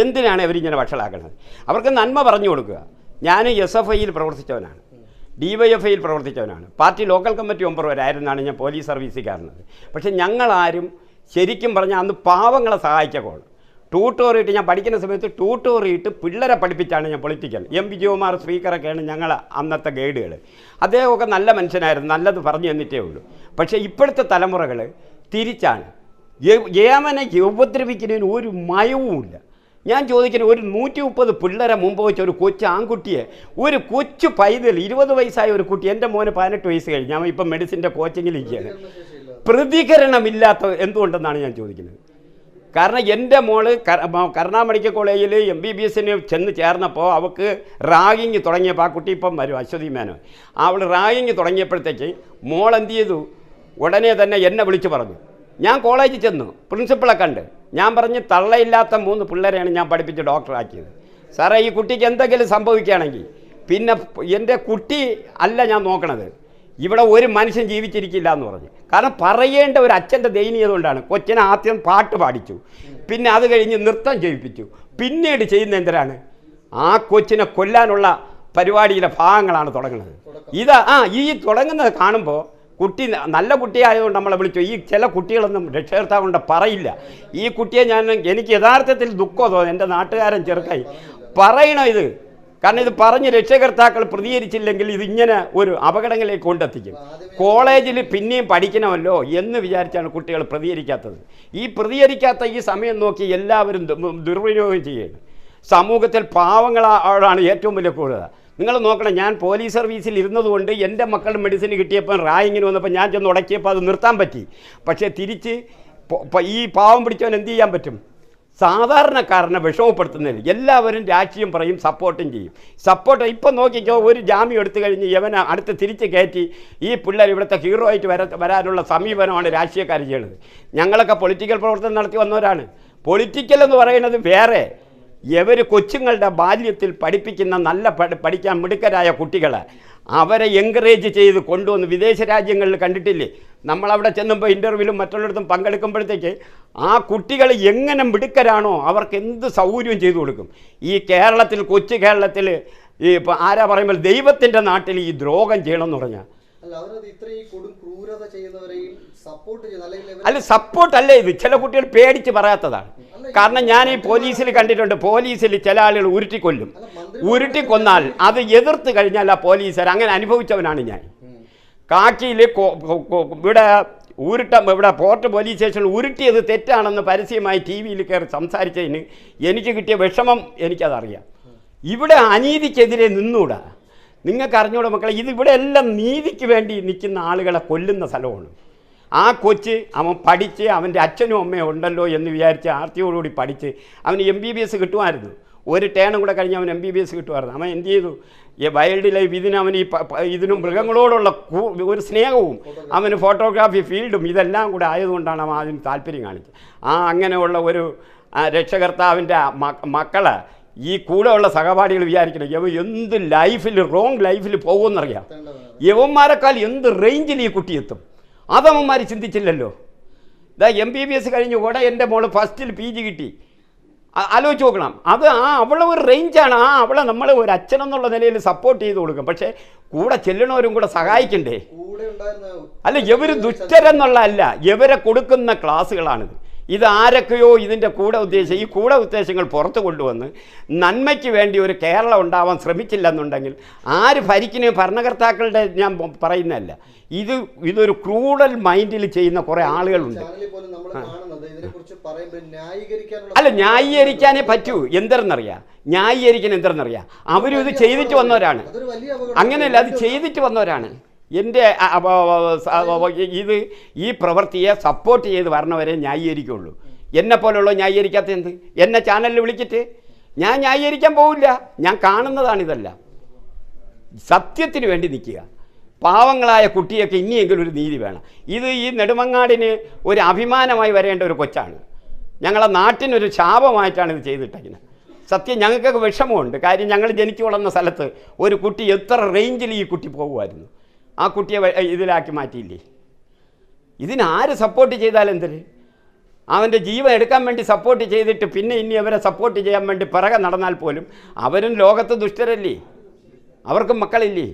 എന്തിനാണ് ഇവരിങ്ങനെ വഷളാക്കുന്നത്? അവർക്ക് നന്മ പറഞ്ഞു കൊടുക്കുക. ഞാൻ എസ് എഫ് ഐയിൽ പ്രവർത്തിച്ചവനാണ്. ഡി വൈ എഫ് ഐയിൽ പ്രവർത്തിച്ചവനാണ്. പാർട്ടി ലോക്കൽ കമ്മിറ്റി ഒമ്പത് വരായിരുന്നാണ് ഞാൻ പോലീസ് സർവീസിൽ കയറുന്നത്. പക്ഷേ ഞങ്ങളാരും ശരിക്കും പറഞ്ഞാൽ അന്ന് പാവങ്ങളെ സഹായിച്ച കോൾ. ഞാൻ പഠിക്കുന്ന സമയത്ത് ട്യൂട്ടോറിയിട്ട് പിള്ളേരെ പഠിപ്പിച്ചാണ് ഞാൻ പൊളിറ്റിക്കൽ. എം വിജയകുമാർ സ്പീക്കറൊക്കെയാണ് ഞങ്ങൾ അന്നത്തെ ഗൈഡുകൾ. അദ്ദേഹമൊക്കെ നല്ല മനുഷ്യനായിരുന്നു നല്ലത് പറഞ്ഞു തന്നിട്ടേ ഉള്ളൂ. പക്ഷേ ഇപ്പോഴത്തെ തലമുറകൾ തിരിച്ചാണ്. യ- യേമനെ ഉപദ്രവിക്കുന്നതിന് ഒരു മയവുമില്ല. ഞാൻ ചോദിക്കുന്നത് ഒരു നൂറ്റി മുപ്പത് പിള്ളേരെ മുമ്പ് വെച്ച ഒരു കൊച്ചു ആൺകുട്ടിയെ ഒരു കൊച്ചു പൈതൽ ഇരുപത് വയസ്സായ ഒരു കുട്ടി എന്റെ മോന് പതിനെട്ട് വയസ്സ് കഴിഞ്ഞ്. ഞാൻ ഇപ്പം മെഡിസിന്റെ കോച്ചിങ്ങിൽ ഇരിക്കുകയാണ്. പ്രതികരണമില്ലാത്ത എന്തുകൊണ്ടെന്നാണ് ഞാൻ ചോദിക്കുന്നത്? കാരണം എന്റെ മോൾ കരുണാ മെഡിക്കൽ കോളേജിൽ എം ബി ബി എസിന് ചെന്ന് ചേർന്നപ്പോൾ അവൾക്ക് റാഗിങ് തുടങ്ങിയപ്പോൾ ആ കുട്ടി ഇപ്പം വരും അശ്വതി മേനോ അവൾ റാഗിങ് തുടങ്ങിയപ്പോഴത്തേക്ക് മോൾ എന്ത് ചെയ്തു? ഉടനെ തന്നെ എന്നെ വിളിച്ചു പറഞ്ഞു. ഞാൻ കോളേജിൽ ചെന്നു. പ്രിൻസിപ്പളെ കണ്ട്. ഞാൻ പറഞ്ഞ് തള്ളയില്ലാത്ത മൂന്ന് പിള്ളേരെയാണ് ഞാൻ പഠിപ്പിച്ച് ഡോക്ടറാക്കിയത് സാറേ ഈ കുട്ടിക്ക് എന്തെങ്കിലും സംഭവിക്കുകയാണെങ്കിൽ പിന്നെ എന്റെ കുട്ടി അല്ല ഞാൻ നോക്കണത്. ഇവിടെ ഒരു മനുഷ്യൻ ജീവിച്ചിരിക്കില്ല എന്ന് പറഞ്ഞു. കാരണം പറയേണ്ട ഒരു അച്ഛന്റെ ദയനീയത കൊണ്ടാണ് കൊച്ചിനെ ആദ്യം പാട്ട് പാടിച്ചു. പിന്നെ അത് കഴിഞ്ഞ് നൃത്തം ചെയ്യിപ്പിച്ചു. പിന്നീട് ചെയ്യുന്ന എന്തിനാണ്? ആ കൊച്ചിനെ കൊല്ലാനുള്ള പരിപാടിയിലെ ഭാഗങ്ങളാണ് തുടങ്ങുന്നത്. ഇത് ആ ഈ തുടങ്ങുന്നത് കാണുമ്പോൾ കുട്ടി നല്ല കുട്ടിയായതുകൊണ്ട് നമ്മളെ വിളിച്ചു. ഈ ചില കുട്ടികളൊന്നും രക്ഷകർത്താവുണ്ട് പറയില്ല. ഈ കുട്ടിയെ ഞാൻ എനിക്ക് യഥാർത്ഥത്തിൽ ദുഃഖം തോന്നുന്നു എന്റെ നാട്ടുകാരൻ ചെറുക്കായി. പറയണം ഇത്? കാരണം ഇത് പറഞ്ഞ് രക്ഷകർത്താക്കൾ പ്രതികരിച്ചില്ലെങ്കിൽ ഇതിങ്ങനെ ഒരു അപകടങ്ങളിലേക്ക് കൊണ്ടെത്തിക്കും. കോളേജിൽ പിന്നെയും പഠിക്കണമല്ലോ എന്ന് വിചാരിച്ചാണ് കുട്ടികൾ പ്രതികരിക്കാത്തത്. ഈ പ്രതികരിക്കാത്ത ഈ സമയം നോക്കി എല്ലാവരും ദുർവിനിയോഗം ചെയ്യുന്നു. സമൂഹത്തിൽ പാവങ്ങളാണ് ഏറ്റവും വലിയ കൂടുതൽ നിങ്ങൾ നോക്കണം ഞാൻ പോലീസ് സർവീസിൽ ഇരുന്നതുകൊണ്ട് എന്റെ മക്കൾ മെഡിസിൻ കിട്ടിയപ്പോൾ റായിങ്ങിന് വന്നപ്പോൾ ഞാൻ ചെന്ന് ഉടക്കിയപ്പോൾ അത് നിർത്താൻ പറ്റി. പക്ഷേ തിരിച്ച് ഈ പാവം പിടിച്ചവൻ എന്ത് ചെയ്യാൻ പറ്റും? സാധാരണക്കാരനെ വിഷമപ്പെടുത്തുന്നതിൽ എല്ലാവരും രാഷ്ട്രീയം പറയും സപ്പോർട്ടും ചെയ്യും. സപ്പോർട്ട് ഇപ്പം നോക്കിക്കോ ഒരു ജാമ്യം എടുത്തു കഴിഞ്ഞ് യവനെ അടുത്ത് തിരിച്ച് കയറ്റി ഈ പിള്ളേർ ഇവിടുത്തെ ഹീറോ ആയിട്ട് വര വരാനുള്ള സമീപനമാണ് രാഷ്ട്രീയക്കാർ ചെയ്യുന്നത്. ഞങ്ങളൊക്കെ പൊളിറ്റിക്കൽ പ്രവർത്തനം നടത്തി വന്നവരാണ്. പൊളിറ്റിക്കൽ എന്ന് പറയുന്നത് വേറെ ഇവർ കൊച്ചുങ്ങളുടെ ബാല്യത്തിൽ പഠിപ്പിക്കുന്ന നല്ല പഠി പഠിക്കാൻ മിടുക്കരായ കുട്ടികളെ അവരെ എൻകറേജ് ചെയ്ത് കൊണ്ടുവന്ന് വിദേശ രാജ്യങ്ങളിൽ കണ്ടിട്ടില്ലേ? നമ്മളവിടെ ചെന്നുമ്പോൾ ഇന്റർവ്യൂവിലും മറ്റുള്ളിടത്തും പങ്കെടുക്കുമ്പോഴത്തേക്ക് ആ കുട്ടികൾ എങ്ങനെ മിടുക്കരാണോ അവർക്ക് എന്ത് സൗകര്യവും ചെയ്തു കൊടുക്കും? ഈ കേരളത്തിൽ കൊച്ചു കേരളത്തിൽ ഈ ഇപ്പോൾ ആരാ പറയുമ്പോൾ ദൈവത്തിന്റെ നാട്ടിൽ ഈ ദ്രോഹം ചെയ്യണമെന്ന് പറഞ്ഞാൽ അല്ല സപ്പോർട്ട് അല്ലേ ഇത്. ചില കുട്ടികൾ പേടിച്ച് പറയാത്തതാണ്. കാരണം ഞാൻ ഈ പോലീസിൽ കണ്ടിട്ടുണ്ട്. പോലീസിൽ ചില ആളുകൾ ഉരുട്ടിക്കൊല്ലും ഉരുട്ടിക്കൊന്നാൽ അത് എതിർത്ത് കഴിഞ്ഞാൽ ആ പോലീസുകാർ അങ്ങനെ അനുഭവിച്ചവനാണ് ഞാൻ. കാക്കിയിൽ ഇവിടെ ഉരുട്ട ഇവിടെ പോർട്ട് പോലീസ് സ്റ്റേഷനിൽ ഉരുട്ടിയത് തെറ്റാണെന്ന് പരസ്യമായി ടി വിയിൽ കയറി സംസാരിച്ചതിന് എനിക്ക് കിട്ടിയ വിഷമം എനിക്കതറിയാം. ഇവിടെ അനീതിക്കെതിരെ നിന്നൂടാ. നിങ്ങൾക്ക് അറിഞ്ഞൂടെ മക്കളെ ഇത് ഇവിടെ എല്ലാം നീതിക്ക് വേണ്ടി നിൽക്കുന്ന ആളുകളെ കൊല്ലുന്ന സ്ഥലമാണ്. ആ കൊച്ച് അവൻ പഠിച്ച് അവന്റെ അച്ഛനും അമ്മയും ഉണ്ടല്ലോ എന്ന് വിചാരിച്ച് ആർത്തിയോടുകൂടി പഠിച്ച് അവന് എം ബി ബി എസ് കിട്ടുമായിരുന്നു. ഒരു ടേണും കൂടെ കഴിഞ്ഞ് അവൻ എം ബി ബി എസ് കിട്ടുമായിരുന്നു. അവൻ എന്ത് ചെയ്തു? ഈ വൈൽഡ് ലൈഫ് ഇതിന് അവൻ ഈ ഇതിനും മൃഗങ്ങളോടുള്ള ഒരു സ്നേഹവും അവന് ഫോട്ടോഗ്രാഫി ഫീൽഡും ഇതെല്ലാം കൂടെ ആയതുകൊണ്ടാണ് അവൻ അതിന് താല്പര്യം കാണിച്ചത്. ആ അങ്ങനെയുള്ള ഒരു രക്ഷകർത്താവിന്റെ മക്കൾ ഈ കൂടെയുള്ള സഹപാഠികൾ വിചാരിക്കണം ഇവ എന്ത് ലൈഫിൽ റോങ് ലൈഫിൽ പോകുമെന്നറിയാം. യവന്മാരെക്കാൾ എന്ത് റേഞ്ചിൽ ഈ കുട്ടി എത്തും? അതവന്മാർ ചിന്തിച്ചില്ലല്ലോ. ഇതാ എം ബി ബി എസ് കഴിഞ്ഞ് ഉടനെ എന്റെ മോൾ ഫസ്റ്റിൽ പി ജി കിട്ടി. ആലോചിച്ച് നോക്കണം. അത് ആ അവളെ ഒരു റേഞ്ചാണ് ആ അവളെ നമ്മൾ ഒരു അച്ഛനെന്നുള്ള നിലയിൽ സപ്പോർട്ട് ചെയ്ത് കൊടുക്കും. പക്ഷേ കൂടെ ചെല്ലണവരും കൂടെ സഹായിക്കണ്ടേ? അല്ല ഇവർ ദുഷ്ടരെന്നുള്ള അല്ല ഇവരെ കൊടുക്കുന്ന ക്ലാസ്സുകളാണിത് ഇത് ആരൊക്കെയോ ഇതിന്റെ കൂടെ ഉദ്ദേശം ഈ കൂടെ ഉദ്ദേശങ്ങൾ പുറത്തു കൊണ്ടുവന്ന് നന്മയ്ക്ക് വേണ്ടി ഒരു കേരളം ഉണ്ടാവാൻ ശ്രമിച്ചില്ലെന്നുണ്ടെങ്കിൽ ആര് ഭരിക്കുന്ന? ഭരണകർത്താക്കളുടെ ഞാൻ പറയുന്നതല്ല. ഇത് ഇതൊരു ക്രൂഡൽ മൈൻഡിൽ ചെയ്യുന്ന കുറേ ആളുകളുണ്ട്. അല്ല ന്യായീകരിക്കാനേ പറ്റൂ. എന്തെന്നറിയാം? ന്യായീകരിക്കാൻ എന്തെന്നറിയാം? അവരും ഇത് ചെയ്തിട്ട് വന്നവരാണ്. അങ്ങനെയല്ല അത് ചെയ്തിട്ട് വന്നവരാണ്. എന്റെ ഇത് ഈ പ്രവൃത്തിയെ സപ്പോർട്ട് ചെയ്ത് വരണവരെ ന്യായീകരിക്കുള്ളൂ. എന്നെ പോലുള്ള ന്യായീകരിക്കാത്ത എന്ത്? എന്നെ ചാനലിൽ വിളിച്ചിട്ട് ഞാൻ ന്യായീകരിക്കാൻ പോവില്ല. ഞാൻ കാണുന്നതാണിതെല്ലാം സത്യത്തിന് വേണ്ടി നിൽക്കുക. പാവങ്ങളായ കുട്ടിയൊക്കെ ഇനിയെങ്കിലും ഒരു നീതി വേണം. ഇത് ഈ നെടുമങ്ങാടിന് ഒരു അഭിമാനമായി വരേണ്ട ഒരു കൊച്ചാണ്. ഞങ്ങളെ നാട്ടിനൊരു ശാപമായിട്ടാണ് ഇത് ചെയ്തിട്ടേക്കുന്നത്. സത്യം ഞങ്ങൾക്കൊക്കെ വിഷമമുണ്ട്. കാര്യം ഞങ്ങൾ ജനിച്ചു വളർന്ന സ്ഥലത്ത് ഒരു കുട്ടി എത്ര റേഞ്ചിൽ ഈ കുട്ടി പോകുമായിരുന്നു. ആ കുട്ടിയെ ഇതിലാക്കി മാറ്റിയില്ലേ? ഇതിനാര് സപ്പോർട്ട് ചെയ്താൽ എന്തിന് അവന്റെ ജീവൻ എടുക്കാൻ വേണ്ടി സപ്പോർട്ട് ചെയ്തിട്ട് പിന്നെ ഇനി അവരെ സപ്പോർട്ട് ചെയ്യാൻ വേണ്ടി പിറകെ നടന്നാൽ പോലും അവരും ലോകത്ത് ദുഷ്ടരല്ലേ? അവർക്കും മക്കളില്ലേ?